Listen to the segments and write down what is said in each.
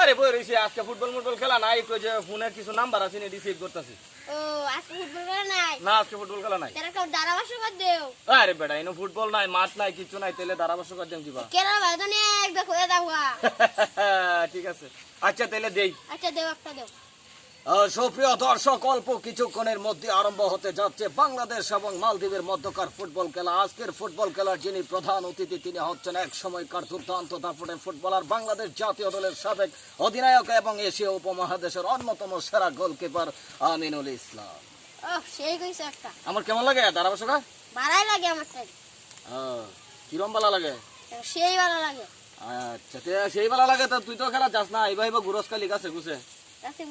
আরে? বই রইছি। আজকে ফুটবল খেলা নাই একটু যে ফোনে কিছু নাম্বার আছে নি রিসিভ করতেছি। আজকে ফুটবল খেলা নাই? আরে বেটা এনে ফুটবল নাই মাঠ নাই কিছু নাই তাহলে কর ঠিক আছে। আচ্ছা তাহলে দেই। আচ্ছা দেও একটা দেও। সুপ্রিয় দর্শক অল্প কিছুক্ষণের মধ্যে আরম্ভ হতে যাচ্ছে বাংলাদেশ এবং মালদ্বীপের মধ্যকার ফুটবল খেলা। আজকের ফুটবল খেলার যিনি প্রধান অতিথি তিনি হচ্ছেন এক সময়কার দুর্দান্ত দাপটে ফুটবলার বাংলাদেশ জাতীয় দলের সাবেক অধিনায়ক এবং এশিয়া উপমহাদেশের অন্যতম সেরা গোলকিপার আমিনুল ইসলাম। আমার কেমন লাগে? ধারাবাসকা লাগে আমার কিরম ভালো লাগে? সেই ভালো লাগে। আচ্ছা সেই ভালো লাগে তো তুই তো খেলা যাস না এইবার এবার গুরস কালি গাছে গুছে। কাছে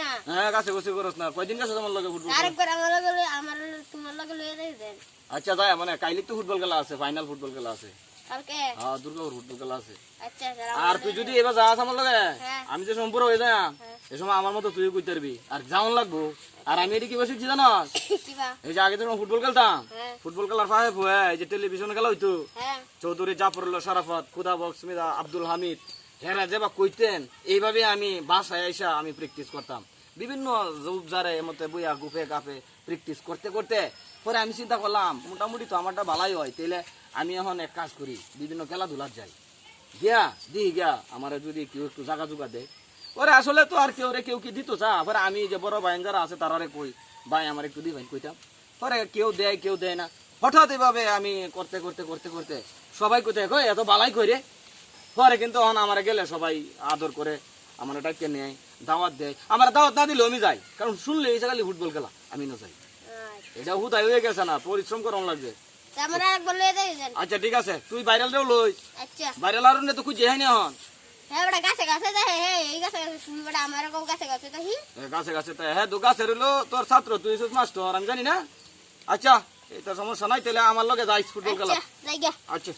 না। হ্যাঁ গাছে গুছে গুরস না। কয়দিন গাছে তোমার লাগে ফুটবল আরেকবার আমার লগে আমার তোমার লগে লয়ে যাই দেন। আচ্ছা মানে কাইলি তো ফুটবল খেলা আছে ফাইনাল ফুটবল খেলা আছে। কালকে? হ্যাঁ দুর্গাপুর ফুটবল খেলা আছে। আচ্ছা আর তুই যদি এবার যাস আমার লগে হ্যাঁ। আমি যে সম্পূর্ণ হয়ে যায় হ্যাঁ। এ সময় আমার মতো তুইও কইতে পারবি। আর যাওন লাগবো। আর আমি এটি কি বসে জানো কিবা এই যে আগে যখন ফুটবল খেলতাম। ফুটবল খেলার ফাহে ফুয়ে এই যে টেলিভিশন খেলা হইতো। চৌধুরী জাফরুল্লাহ শরাফত খুদা বক্সমিদা আব্দুল হামিদ। হেরা যে বা কইতেন, এইভাবে আমি বাসায় এসে আমি প্র্যাকটিস করতাম। বিভিন্ন জুবজারে মতে বইয়া গুফে গাফে প্র্যাকটিস করতে করতে, পরে আমি চিন্তা করলাম, মোটামুটি তো আমারটা ভালাই হয়, তাইলে আমি এখন এক কাজ করি, বিভিন্ন খেলাধুলার যাই। গিয়া, দি গিয়া, আমার যদি কেউ একটু জাগা জুগা দেয়। পরে আসলে তো আর কেউ রে কেউ কি দিত চা? পরে আমি যে বড় ভাই যারা আছে তারারে কই, ভাই, আমার একটু দিবেন কইতাম। পরে কেউ দেয় কেউ দেয় না। হঠাৎ এভাবে আমি করতে করতে করতে করতে সবাই কোথায় কই, এত বালাই করে পরে কিন্তু এখন আমার গেলে সবাই আদর করে আমার ডাকে নেয় দাওয়াত দেয়। আমার দাওয়াত না দিলে আমি যাই কারণ শুনলে এই খালি ফুটবল খেলা আমি না যাই। আচ্ছা। এটা হুদাই হয়ে গেছে না পরিশ্রম করানো লাগবে। যাই আচ্ছা ঠিক আছে তুই ভাইরালটাও লই। আচ্ছা। ভাইরাল আর তো খুঁজে হ্যাঁ গাছে গাছে দে হে এই গাছে গাছে তুমি বড় আমার এরকম গাছে গাছে তো হি। এ, গাছে গাছে তাই হ্যাঁ গাছে তোর ছাত্র তুই মাস্টার আমি জানি না। আচ্ছা এটা সমস্যা নাই তাহলে আমার লগে যাইস ফুটবল খেলা। আচ্ছা যাই আচ্ছা।